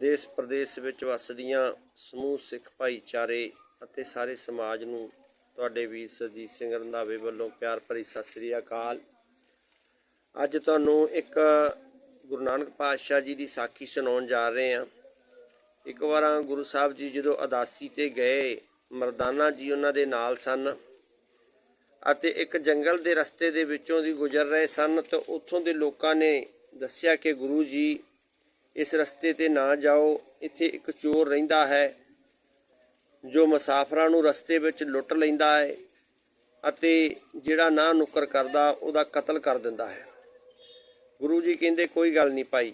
ਦੇਸ਼ ਪ੍ਰਦੇਸ਼ ਵਿੱਚ ਵਸਦੀਆਂ ਸਮੂਹ ਸਿੱਖ ਭਾਈਚਾਰੇ ਅਤੇ ਸਾਰੇ ਸਮਾਜ ਨੂੰ ਤੁਹਾਡੇ ਵੀਰ ਸਰਜੀਤ ਸਿੰਘ ਰੰਧਾਵੇ ਵੱਲੋਂ ਪਿਆਰ ਭਰੀ ਸਤਿ ਸ੍ਰੀ ਅਕਾਲ। ਅੱਜ ਤੁਹਾਨੂੰ ਇੱਕ ਗੁਰੂ ਨਾਨਕ ਪਾਤਸ਼ਾਹ ਜੀ ਦੀ ਸਾਖੀ ਸੁਣਾਉਣ ਜਾ ਰਹੇ ਹਾਂ। ਇੱਕ ਵਾਰ ਗੁਰੂ ਸਾਹਿਬ ਜੀ ਜਦੋਂ ਅਦਾਸੀ ਤੇ ਗਏ, ਮਰਦਾਨਾ ਜੀ ਉਹਨਾਂ ਦੇ ਨਾਲ ਸਨ ਅਤੇ ਇੱਕ ਜੰਗਲ ਦੇ ਰਸਤੇ ਦੇ ਵਿੱਚੋਂ ਦੀ ਗੁਜ਼ਰ ਰਹੇ ਸਨ ਤਾਂ ਉੱਥੋਂ ਦੇ ਲੋਕਾਂ ਨੇ ਦੱਸਿਆ ਕਿ ਗੁਰੂ ਜੀ ਇਸ ਰਸਤੇ ਤੇ ਨਾ ਜਾਓ। ਇੱਥੇ ਇੱਕ ਚੋਰ ਰਹਿੰਦਾ ਹੈ, ਜੋ ਮੁਸਾਫਰਾਂ ਨੂੰ ਰਸਤੇ ਵਿੱਚ ਲੁੱਟ ਲੈਂਦਾ ਹੈ ਅਤੇ ਜਿਹੜਾ ਨਾ ਨੁੱਕਰ ਕਰਦਾ, ਉਹਦਾ ਕਤਲ ਕਰ ਦਿੰਦਾ ਹੈ। ਗੁਰੂ ਜੀ ਕਹਿੰਦੇ, ਕੋਈ ਗੱਲ ਨਹੀਂ ਭਾਈ।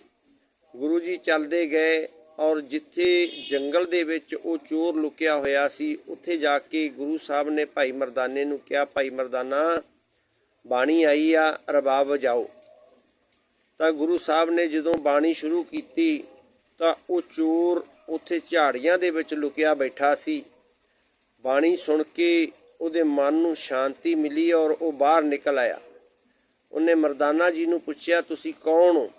ਗੁਰੂ ਜੀ ਚੱਲਦੇ ਗਏ ਔਰ ਜਿੱਥੇ ਜੰਗਲ ਦੇ ਵਿੱਚ ਉਹ ਚੋਰ ਲੁਕਿਆ ਹੋਇਆ ਸੀ, ਉੱਥੇ ਜਾ ਕੇ ਗੁਰੂ ਸਾਹਿਬ ਨੇ ਭਾਈ ਮਰਦਾਨੇ ਨੂੰ ਕਿਹਾ, ਭਾਈ ਮਰਦਾਨਾ, ਬਾਣੀ ਆਈ ਆ, ਰਬਾਬ ਵਜਾਓ। ਤਾਂ ਗੁਰੂ ਸਾਹਿਬ ਨੇ ਜਦੋਂ ਬਾਣੀ ਸ਼ੁਰੂ ਕੀਤੀ ਤਾਂ ਉਹ ਚੋਰ ਉੱਥੇ ਝਾੜੀਆਂ ਦੇ ਵਿੱਚ ਲੁਕਿਆ ਬੈਠਾ ਸੀ। ਬਾਣੀ ਸੁਣ ਕੇ ਉਹਦੇ ਮਨ ਨੂੰ ਸ਼ਾਂਤੀ ਮਿਲੀ ਔਰ ਉਹ ਬਾਹਰ ਨਿਕਲ ਆਇਆ। ਉਹਨੇ ਮਰਦਾਨਾ ਜੀ ਨੂੰ ਪੁੱਛਿਆ, ਤੁਸੀਂ ਕੌਣ ਹੋ?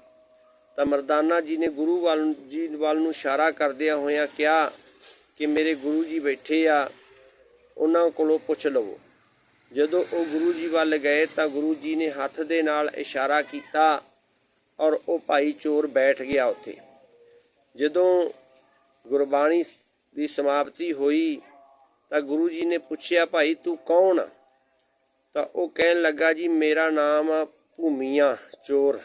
ਤਾਂ ਮਰਦਾਨਾ ਜੀ ਨੇ ਗੁਰੂ ਵੱਲ ਜੀ ਵੱਲ ਨੂੰ ਇਸ਼ਾਰਾ ਕਰਦਿਆਂ ਹੋਇਆਂ ਕਿਹਾ ਕਿ ਮੇਰੇ ਗੁਰੂ ਜੀ ਬੈਠੇ ਆ, ਉਹਨਾਂ ਕੋਲੋਂ ਪੁੱਛ ਲਵੋ। ਜਦੋਂ ਉਹ ਗੁਰੂ ਜੀ ਵੱਲ ਗਏ ਤਾਂ ਗੁਰੂ ਜੀ ਨੇ ਹੱਥ ਦੇ ਨਾਲ ਇਸ਼ਾਰਾ ਕੀਤਾ ਔਰ ਉਹ ਭਾਈ ਚੋਰ ਬੈਠ ਗਿਆ ਉੱਥੇ। ਜਦੋਂ ਗੁਰਬਾਣੀ ਦੀ ਸਮਾਪਤੀ ਹੋਈ ਤਾਂ ਗੁਰੂ ਜੀ ਨੇ ਪੁੱਛਿਆ, ਭਾਈ, ਤੂੰ ਕੌਣ ਆ? ਤਾਂ ਉਹ ਕਹਿਣ ਲੱਗਾ, ਜੀ, ਮੇਰਾ ਨਾਮ ਆ ਭੂਮੀਆਂ, ਚੋਰ।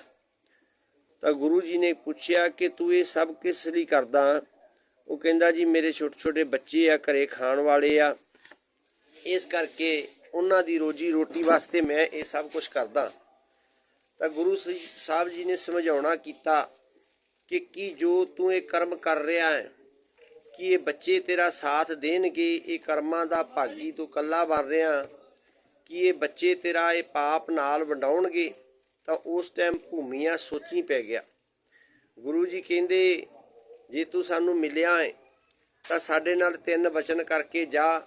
ਤਾਂ ਗੁਰੂ ਜੀ ਨੇ ਪੁੱਛਿਆ ਕਿ ਤੂੰ ਇਹ ਸਭ ਕਿਸ ਲਈ ਕਰਦਾ ਉਹ ਕਹਿੰਦਾ, ਜੀ, ਮੇਰੇ ਛੋਟੇ ਛੋਟੇ ਬੱਚੇ ਆ, ਘਰੇ ਖਾਣ ਵਾਲੇ ਆ। ਇਸ ਕਰਕੇ ਉਹਨਾਂ ਦੀ ਰੋਜੀ ਰੋਟੀ ਵਾਸਤੇ ਮੈਂ ਇਹ ਸਭ ਕੁਝ ਕਰਦਾ। ਤਾਂ ਗੁਰੂ ਸੀ- ਸਾਹਿਬ ਜੀ ਨੇ ਸਮਝਾਉਣਾ ਕੀਤਾ ਕਿ ਕੀ ਜੋ ਤੂੰ ਇਹ ਕਰਮ ਕਰ ਰਿਹਾ ਹੈ, ਕਿ ਇਹ ਬੱਚੇ ਤੇਰਾ ਸਾਥ ਦੇਣਗੇ, ਇਹ ਕਰਮਾਂ ਦਾ ਭਾਗੀ ਤੂੰ ਕੱਲਾ ਬਣ ਰਿਹਾ, ਕਿ ਇਹ ਬੱਚੇ ਤੇਰਾ ਇਹ ਪਾਪ ਨਾਲ ਵੰਡਾਉਣਗੇ, ਤਾਂ ਉਸ ਟਾਈਮ ਭੂਮੀਆਂ ਸੋਚੀ ਪੈ ਗਿਆ ਗੁਰੂ ਜੀ ਕਹਿੰਦੇ, ਜੇ ਤੂੰ ਸਾਨੂੰ ਮਿਲਿਆ ਹੈ, ਤਾਂ ਸਾਡੇ ਨਾਲ ਤਿੰਨ ਵਚਨ ਕਰਕੇ ਜਾ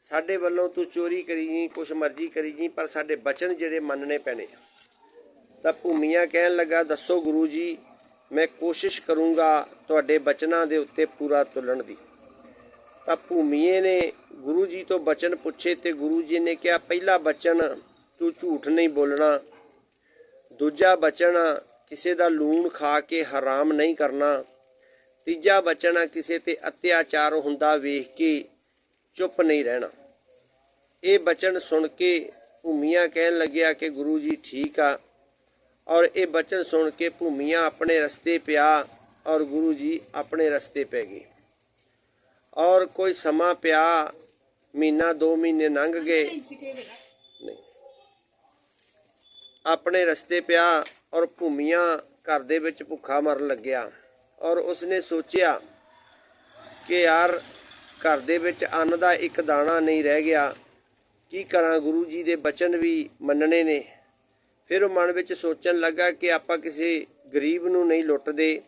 ਸਾਡੇ ਵੱਲੋਂ ਤੂੰ ਚੋਰੀ ਕਰੀ ਜੀ ਕੁਛ ਮਰਜ਼ੀ ਕਰੀ ਜੀ ਪਰ ਸਾਡੇ ਬਚਨ ਜਿਹੜੇ ਮੰਨਣੇ ਪੈਣੇ ਆ। ਤਾਂ ਭੂਮੀਆਂ ਕਹਿਣ ਲੱਗਾ, ਦੱਸੋ ਗੁਰੂ ਜੀ ਮੈਂ ਕੋਸ਼ਿਸ਼ ਕਰੂੰਗਾ ਤੁਹਾਡੇ ਬਚਨਾਂ ਦੇ ਉੱਤੇ ਪੂਰਾ ਤੁਲਣ ਦੀ। ਤਾਂ ਭੂਮੀਏ ਨੇ ਗੁਰੂ ਜੀ ਤੋਂ ਬਚਨ ਪੁੱਛੇ ਤੇ ਗੁਰੂ ਜੀ ਨੇ ਕਿਹਾ, ਪਹਿਲਾ ਬਚਨ ਤੂੰ ਝੂਠ ਨਹੀਂ ਬੋਲਣਾ, ਦੂਜਾ ਬਚਨ ਕਿਸੇ ਦਾ ਲੂਣ ਖਾ ਕੇ ਹਰਾਮ ਨਹੀਂ ਕਰਨਾ, ਤੀਜਾ ਬਚਨ ਆ ਕਿਸੇ ਤੇ ਅਤਿਆਚਾਰ ਹੁੰਦਾ ਵੇਖ ਕੇ ਚੁੱਪ ਨਹੀਂ ਰਹਿਣਾ। ਇਹ ਬਚਨ ਸੁਣ ਕੇ ਭੂਮੀਆਂ ਕਹਿਣ ਲੱਗਿਆ ਕਿ ਗੁਰੂ ਜੀ ਠੀਕ ਆ ਔਰ ਇਹ ਬਚਨ ਸੁਣ ਕੇ ਭੂਮੀਆਂ ਆਪਣੇ ਰਸਤੇ ਪਿਆ ਔਰ ਗੁਰੂ ਜੀ ਆਪਣੇ ਰਸਤੇ ਪੈ ਗਏ। ਔਰ ਕੋਈ ਸਮਾਂ ਪਿਆ, ਮਹੀਨਾ 2 ਮਹੀਨੇ ਲੰਘ ਗਏ। ਆਪਣੇ ਰਸਤੇ ਪਿਆ ਔਰ ਭੂਮੀਆਂ ਘਰ ਦੇ ਵਿੱਚ ਭੁੱਖਾ ਮਰਨ ਲੱਗਿਆ। ਔਰ ਉਸਨੇ ਸੋਚਿਆ ਕਿ ਯਾਰ ਘਰ ਦੇ ਵਿੱਚ ਅੰਨ ਦਾ ਇੱਕ ਦਾਣਾ ਨਹੀਂ ਰਹਿ ਗਿਆ। ਕੀ ਕਰਾਂ? ਗੁਰੂ ਜੀ ਦੇ ਬਚਨ ਵੀ ਮੰਨਣੇ ਨੇ। ਫਿਰ ਉਹ ਮਨ ਵਿੱਚ ਸੋਚਣ ਲੱਗਾ ਕਿ ਆਪਾਂ ਕਿਸੇ ਗਰੀਬ ਨੂੰ ਨਹੀਂ ਲੁੱਟਦੇ,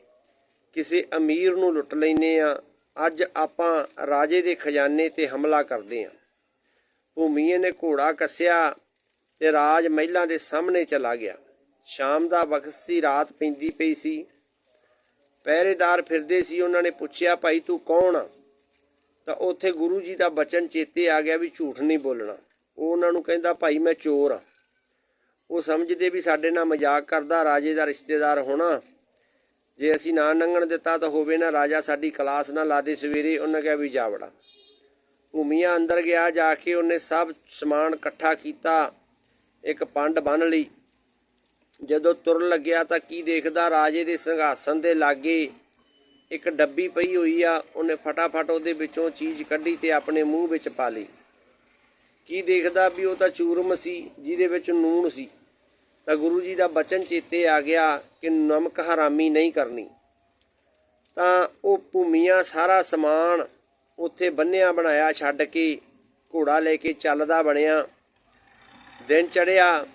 ਕਿਸੇ ਅਮੀਰ ਨੂੰ ਲੁੱਟ ਲੈਨੇ ਆ ਅੱਜ ਆਪਾਂ ਰਾਜੇ ਦੇ ਖਜ਼ਾਨੇ ਤੇ ਹਮਲਾ ਕਰਦੇ ਆ ਭੂਮੀਏ ਨੇ ਘੋੜਾ ਕੱਸਿਆ ਤੇ ਰਾਜ ਮਹਿਲਾਂ ਦੇ ਸਾਹਮਣੇ ਚਲਾ ਗਿਆ। ਸ਼ਾਮ ਦਾ ਵਕਤ ਸੀ, ਰਾਤ ਪੈਂਦੀ ਪਈ ਸੀ। ਪਹਿਰੇਦਾਰ ਫਿਰਦੇ ਸੀ, ਉਹਨਾਂ ਨੇ ਪੁੱਛਿਆ, ਭਾਈ ਤੂੰ ਕੌਣ ਆ? ਤਾਂ ਉੱਥੇ ਗੁਰੂ ਜੀ ਦਾ ਬਚਨ ਚੇਤੇ ਆ ਗਿਆ ਵੀ ਝੂਠ ਨਹੀਂ ਬੋਲਣਾ। ਉਹ ਉਹਨਾਂ ਨੂੰ ਕਹਿੰਦਾ, ਭਾਈ ਮੈਂ ਚੋਰ ਆ। ਉਹ ਸਮਝਦੇ ਵੀ ਸਾਡੇ ਨਾਲ ਮਜ਼ਾਕ ਕਰਦਾ, ਰਾਜੇ ਦਾ ਰਿਸ਼ਤੇਦਾਰ ਹੋਣਾ। ਜੇ ਅਸੀਂ ਨਾ ਨੰਗਣ ਦਿੱਤਾ ਤਾਂ ਹੋਵੇ ਨਾ ਰਾਜਾ ਸਾਡੀ ਕਲਾਸ ਨਾ ਲਾ ਦੇ ਸਵੇਰੇ, ਉਹਨਾਂ ਕਿਹਾ ਵੀ ਜਾਵੜਾ ਭੂਮੀਆਂ ਅੰਦਰ ਗਿਆ, ਜਾ ਕੇ ਉਹਨੇ ਸਭ ਸਮਾਨ ਇਕੱਠਾ ਕੀਤਾ, ਇੱਕ ਪੰਡ ਬੰਨ ਲਈ। ਜਦੋਂ ਤੁਰਨ ਲੱਗਿਆ ਤਾਂ ਕੀ ਦੇਖਦਾ, ਰਾਜੇ ਦੇ ਸਿੰਘਾਸਨ ਦੇ ਲਾਗੇ ਇੱਕ ਡੱਬੀ ਪਈ ਹੋਈ ਆ, ਉਹਨੇ ਫਟਾਫਟ ਉਹਦੇ ਵਿੱਚੋਂ ਚੀਜ਼ ਕੱਢੀ ਤੇ ਆਪਣੇ ਮੂੰਹ ਵਿੱਚ ਪਾ ਲਈ। ਕੀ ਦੇਖਦਾ ਵੀ ਉਹ ਤਾਂ ਚੂਰਮ ਸੀ, ਜਿਹਦੇ ਵਿੱਚ ਨੂਣ ਸੀ। ਤਾਂ ਗੁਰੂ ਜੀ ਦਾ ਬਚਨ ਚੇਤੇ ਆ ਗਿਆ ਕਿ ਨਮਕ ਹਰਾਮੀ ਨਹੀਂ ਕਰਨੀ। ਤਾਂ ਉਹ ਭੂਮੀਆਂ ਸਾਰਾ ਸਮਾਨ ਉੱਥੇ ਬੰਨਿਆ ਬਣਾਇਆ ਛੱਡ ਕੇ ਘੋੜਾ ਲੈ ਕੇ ਚੱਲਦਾ ਬਣਿਆ। ਦਿਨ ਚੜਿਆ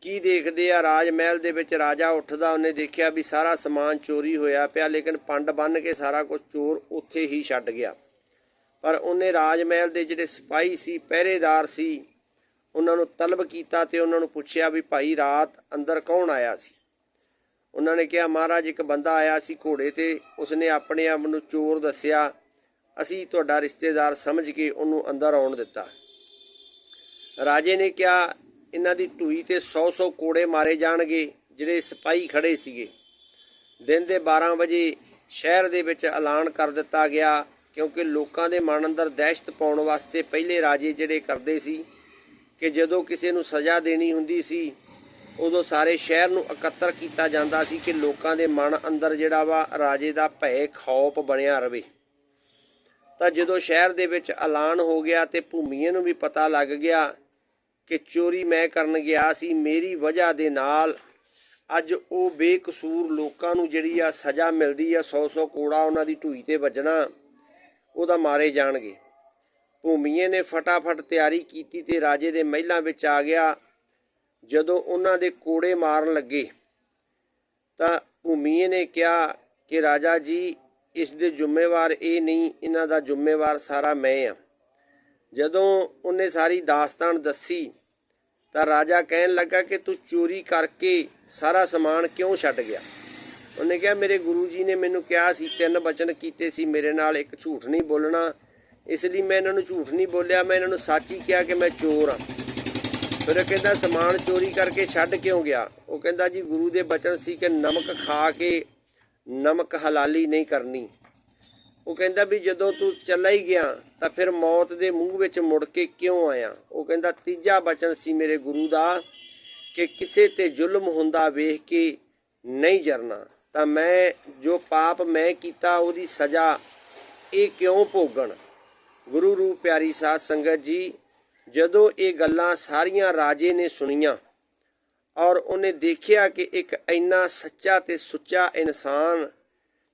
ਕੀ ਦੇਖਦੇ ਆ ਰਾਜ ਮਹਿਲ ਦੇ ਵਿੱਚ ਰਾਜਾ ਉੱਠਦਾ, ਉਹਨੇ ਦੇਖਿਆ ਵੀ ਸਾਰਾ ਸਮਾਨ ਚੋਰੀ ਹੋਇਆ ਪਿਆ, ਲੇਕਿਨ ਪੰਡ ਬੰਨ ਕੇ ਸਾਰਾ ਕੁਝ ਚੋਰ ਉੱਥੇ ਹੀ ਛੱਡ ਗਿਆ। ਪਰ ਉਹਨੇ ਰਾਜ ਮਹਿਲ ਦੇ ਜਿਹੜੇ ਸਿਪਾਹੀ ਸੀ, ਪਹਿਰੇਦਾਰ ਸੀ, ਉਹਨਾਂ ਨੂੰ ਤਲਬ ਕੀਤਾ ਤੇ ਉਹਨਾਂ ਨੂੰ ਪੁੱਛਿਆ ਵੀ ਭਾਈ ਰਾਤ ਅੰਦਰ ਕੌਣ ਆਇਆ ਸੀ? ਉਹਨਾਂ ਨੇ ਕਿਹਾ, ਮਹਾਰਾਜ, ਇੱਕ ਬੰਦਾ ਆਇਆ ਸੀ ਘੋੜੇ ਤੇ। ਉਸਨੇ ਆਪਣੇ ਆਪ ਨੂੰ ਚੋਰ ਦੱਸਿਆ। ਅਸੀਂ ਤੁਹਾਡਾ ਰਿਸ਼ਤੇਦਾਰ ਸਮਝ ਕੇ ਉਹਨੂੰ ਅੰਦਰ ਆਉਣ ਦਿੱਤਾ। ਰਾਜੇ ਨੇ ਕਿਹਾ, ਇਹਨਾਂ ਦੀ ਢੂਈ ਤੇ 100-100 ਕੋੜੇ ਮਾਰੇ ਜਾਣਗੇ, ਜਿਹੜੇ ਸਿਪਾਹੀ ਖੜੇ ਸੀਗੇ। ਦਿਨ ਦੇ 12 ਵਜੇ ਸ਼ਹਿਰ ਦੇ ਵਿੱਚ ਐਲਾਨ ਕਰ ਦਿੱਤਾ ਗਿਆ। ਕਿਉਂਕਿ ਲੋਕਾਂ ਦੇ ਮਨ ਅੰਦਰ ਦਹਿਸ਼ਤ ਪਾਉਣ ਵਾਸਤੇ ਪਹਿਲੇ ਰਾਜੇ ਜਿਹੜੇ ਕਰਦੇ ਸੀ ਕਿ ਜਦੋਂ ਕਿਸੇ ਨੂੰ ਸਜ਼ਾ ਦੇਣੀ ਹੁੰਦੀ ਸੀ, ਉਦੋਂ ਸਾਰੇ ਸ਼ਹਿਰ ਨੂੰ ਇਕੱਤਰ ਕੀਤਾ ਜਾਂਦਾ ਸੀ ਕਿ ਲੋਕਾਂ ਦੇ ਮਨ ਅੰਦਰ ਜਿਹੜਾ ਵਾ ਰਾਜੇ ਦਾ ਭੈ ਖੌਫ ਬਣਿਆ ਰਵੇ। ਤਾਂ ਜਦੋਂ ਸ਼ਹਿਰ ਦੇ ਵਿੱਚ ਐਲਾਨ ਹੋ ਗਿਆ ਤੇ ਭੂਮੀਏ ਨੂੰ ਵੀ ਪਤਾ ਲੱਗ ਗਿਆ ਕਿ ਚੋਰੀ ਮੈਂ ਕਰਨ ਗਿਆ ਸੀ, ਮੇਰੀ ਵਜ੍ਹਾ ਦੇ ਨਾਲ ਅੱਜ ਉਹ ਬੇਕਸੂਰ ਲੋਕਾਂ ਨੂੰ ਜਿਹੜੀ ਆ ਸਜ਼ਾ ਮਿਲਦੀ ਆ 100-100 ਕੋੜਾ ਉਹਨਾਂ ਦੀ ਢੂਈ ਤੇ ਵੱਜਣਾ। ਉਹਦਾ ਮਾਰੇ ਜਾਣਗੇ। ਭੂਮੀਏ ਨੇ ਫਟਾਫਟ ਤਿਆਰੀ ਕੀਤੀ ਤੇ ਰਾਜੇ ਦੇ ਮਹਿਲਾਂ ਵਿੱਚ ਆ ਗਿਆ। ਜਦੋਂ ਉਹਨਾਂ ਦੇ ਕੋੜੇ ਮਾਰਨ ਲੱਗੇ, ਤਾਂ ਭੂਮੀਏ ਨੇ ਕਿਹਾ ਕਿ, ਰਾਜਾ ਜੀ, ਇਸ ਦੇ ਜ਼ਿੰਮੇਵਾਰ ਇਹ ਨਹੀਂ, ਇਹਨਾਂ ਦਾ ਜ਼ਿੰਮੇਵਾਰ ਸਾਰਾ ਮੈਂ ਆ। ਜਦੋਂ ਉਹਨੇ ਸਾਰੀ ਦਾਸਤਾਨ ਦੱਸੀ, ਤਾਂ ਰਾਜਾ ਕਹਿਣ ਲੱਗਾ ਕਿ, ਤੂੰ ਚੋਰੀ ਕਰਕੇ ਸਾਰਾ ਸਮਾਨ ਕਿਉਂ ਛੱਡ ਗਿਆ? ਉਹਨੇ ਕਿਹਾ, ਮੇਰੇ ਗੁਰੂ ਜੀ ਨੇ ਮੈਨੂੰ ਕਿਹਾ ਸੀ, ਤਿੰਨ ਬਚਨ ਕੀਤੇ ਸੀ, ਮੇਰੇ ਨਾਲ ਇੱਕ ਝੂਠ ਨਹੀਂ ਬੋਲਣਾ। ਇਸ ਲਈ ਮੈਂ ਇਹਨਾਂ ਨੂੰ ਝੂਠ ਨਹੀਂ ਬੋਲਿਆ, ਮੈਂ ਇਹਨਾਂ ਨੂੰ ਸੱਚ ਹੀ ਕਿਹਾ ਕਿ ਮੈਂ ਚੋਰ ਹਾਂ। ਫਿਰ ਉਹ ਕਹਿੰਦਾ, ਸਮਾਨ ਚੋਰੀ ਕਰਕੇ ਛੱਡ ਕਿਉਂ ਗਿਆ? ਉਹ ਕਹਿੰਦਾ, ਜੀ, ਗੁਰੂ ਦੇ ਬਚਨ ਸੀ ਕਿ ਨਮਕ ਖਾ ਕੇ ਨਮਕ ਹਲਾਲੀ ਨਹੀਂ ਕਰਨੀ। ਉਹ ਕਹਿੰਦਾ, ਵੀ ਜਦੋਂ ਤੂੰ ਚਲਾ ਹੀ ਗਿਆ, ਤਾਂ ਫਿਰ ਮੌਤ ਦੇ ਮੂੰਹ ਵਿੱਚ ਮੁੜ ਕੇ ਕਿਉਂ ਆਇਆ? ਉਹ ਕਹਿੰਦਾ, ਤੀਜਾ ਬਚਨ ਸੀ ਮੇਰੇ ਗੁਰੂ ਦਾ, ਕਿ ਕਿਸੇ ਤੇ ਜ਼ੁਲਮ ਹੁੰਦਾ ਵੇਖ ਕੇ ਨਹੀਂ ਜਰਨਾ। ਤਾਂ ਮੈਂ, ਜੋ ਪਾਪ ਮੈਂ ਕੀਤਾ, ਉਹਦੀ ਸਜ਼ਾ ਇਹ ਕਿਉਂ ਭੋਗਣ? ਗੁਰੂ ਰੂਪ ਪਿਆਰੀ ਸਾਧ ਸੰਗਤ ਜੀ, ਜਦੋਂ ਇਹ ਗੱਲਾਂ ਸਾਰੀਆਂ ਰਾਜੇ ਨੇ ਸੁਣੀਆਂ ਔਰ ਉਹਨੇ ਦੇਖਿਆ ਕਿ ਇੱਕ ਇੰਨਾ ਸੱਚਾ ਤੇ ਸੁੱਚਾ ਇਨਸਾਨ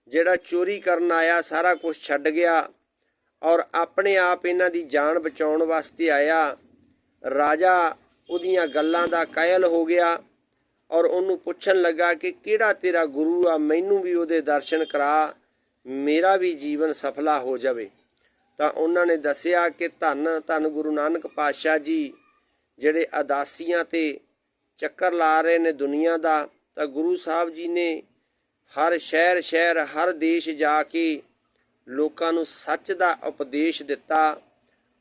ਜਿਹੜਾ ਚੋਰੀ ਕਰਨ ਆਇਆ, ਸਾਰਾ ਕੁਝ ਛੱਡ ਗਿਆ ਔਰ ਆਪਣੇ ਆਪ ਇਹਨਾਂ ਦੀ ਜਾਨ ਬਚਾਉਣ ਵਾਸਤੇ ਆਇਆ, ਰਾਜਾ ਉਹਦੀਆਂ ਗੱਲਾਂ ਦਾ ਕਾਇਲ ਹੋ ਗਿਆ ਔਰ ਉਹਨੂੰ ਪੁੱਛਣ ਲੱਗਾ ਕਿ ਕਿਹੜਾ ਤੇਰਾ ਗੁਰੂ ਆ, ਮੈਨੂੰ ਵੀ ਉਹਦੇ ਦਰਸ਼ਨ ਕਰਾ, ਮੇਰਾ ਵੀ ਜੀਵਨ ਸਫਲਾ ਹੋ ਜਾਵੇ। ਤਾਂ ਉਹਨਾਂ ਨੇ ਦੱਸਿਆ ਕਿ ਧੰਨ ਧੰਨ ਗੁਰੂ ਨਾਨਕ ਪਾਤਸ਼ਾਹ ਜੀ, ਜਿਹੜੇ ਅਦਾਸੀਆਂ ਤੇ ਚੱਕਰ ਲਾ ਰਹੇ ਨੇ ਦੁਨੀਆ ਦਾ, ਤਾਂ ਗੁਰੂ ਸਾਹਿਬ ਜੀ ਨੇ ਹਰ ਸ਼ਹਿਰ ਸ਼ਹਿਰ ਹਰ ਦੇਸ਼ ਜਾ ਕੇ ਲੋਕਾਂ ਨੂੰ ਸੱਚ ਦਾ ਉਪਦੇਸ਼ ਦਿੱਤਾ।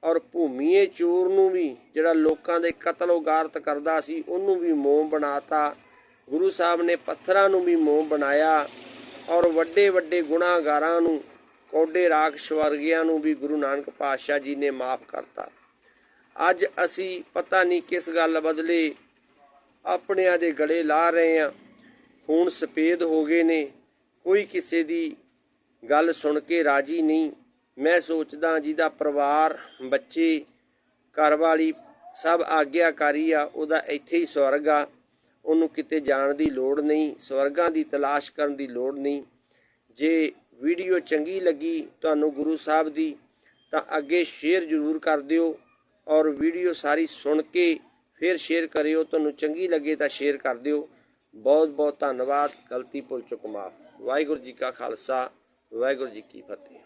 ਔਰ ਭੂਮੀਏ ਚੋਰ ਨੂੰ ਵੀ ਜਿਹੜਾ ਲੋਕਾਂ ਦੇ ਕਤਲ ਉਗਾਰਤ ਕਰਦਾ ਸੀ, ਉਹਨੂੰ ਵੀ ਮੋਮ ਬਣਾਤਾ। ਗੁਰੂ ਸਾਹਿਬ ਨੇ ਪੱਥਰਾਂ ਨੂੰ ਵੀ ਮੋਮ ਬਣਾਇਆ ਔਰ ਵੱਡੇ ਵੱਡੇ ਗੁਨਾਹਗਾਰਾਂ ਨੂੰ, ਕੋਡੇ ਰਾਖਸ਼ ਵਰਗਿਆਂ ਨੂੰ ਵੀ ਗੁਰੂ ਨਾਨਕ ਪਾਤਸ਼ਾਹ ਜੀ ਨੇ ਮਾਫ ਕਰਤਾ। ਅੱਜ ਅਸੀਂ ਪਤਾ ਨਹੀਂ ਕਿਸ ਗੱਲ ਬਦਲੇ ਆਪਣਿਆਂ ਦੇ ਗਲੇ ਲਾ ਰਹੇ ਆ ਖੂਨ ਸਫੇਦ ਹੋ ਗਏ ਨੇ। ਕੋਈ ਕਿਸੇ ਦੀ ਗੱਲ ਸੁਣ ਕੇ ਰਾਜੀ ਨਹੀਂ। ਮੈਂ ਸੋਚਦਾ ਜਿਹਦਾ ਪਰਿਵਾਰ, ਬੱਚੇ, ਘਰਵਾਲੀ ਸਭ ਆਗਿਆਕਾਰੀ ਆ, ਉਹਦਾ ਇੱਥੇ ਹੀ ਸਵਰਗ ਆ। ਉਹਨੂੰ ਕਿਤੇ ਜਾਣ ਦੀ ਲੋੜ ਨਹੀਂ, ਸਵਰਗਾਂ ਦੀ ਤਲਾਸ਼ ਕਰਨ ਦੀ ਲੋੜ ਨਹੀਂ। ਜੇ ਵੀਡੀਓ ਚੰਗੀ ਲੱਗੀ ਤੁਹਾਨੂੰ ਗੁਰੂ ਸਾਹਿਬ ਦੀ, ਤਾਂ ਅੱਗੇ ਸ਼ੇਅਰ ਜ਼ਰੂਰ ਕਰ ਦਿਓ ਔਰ ਵੀਡੀਓ ਸਾਰੀ ਸੁਣ ਕੇ ਫਿਰ ਸ਼ੇਅਰ ਕਰਿਓ। ਤੁਹਾਨੂੰ ਚੰਗੀ ਲੱਗੇ ਤਾਂ ਸ਼ੇਅਰ ਕਰ ਦਿਓ। ਬਹੁਤ ਬਹੁਤ ਧੰਨਵਾਦ। ਗਲਤੀ ਭੁੱਲ ਚੁੱਕ ਮਾਫ। ਵਾਹਿਗੁਰੂ ਜੀ ਕਾ ਖਾਲਸਾ, ਵਾਹਿਗੁਰੂ ਜੀ ਕੀ ਫਤਿਹ।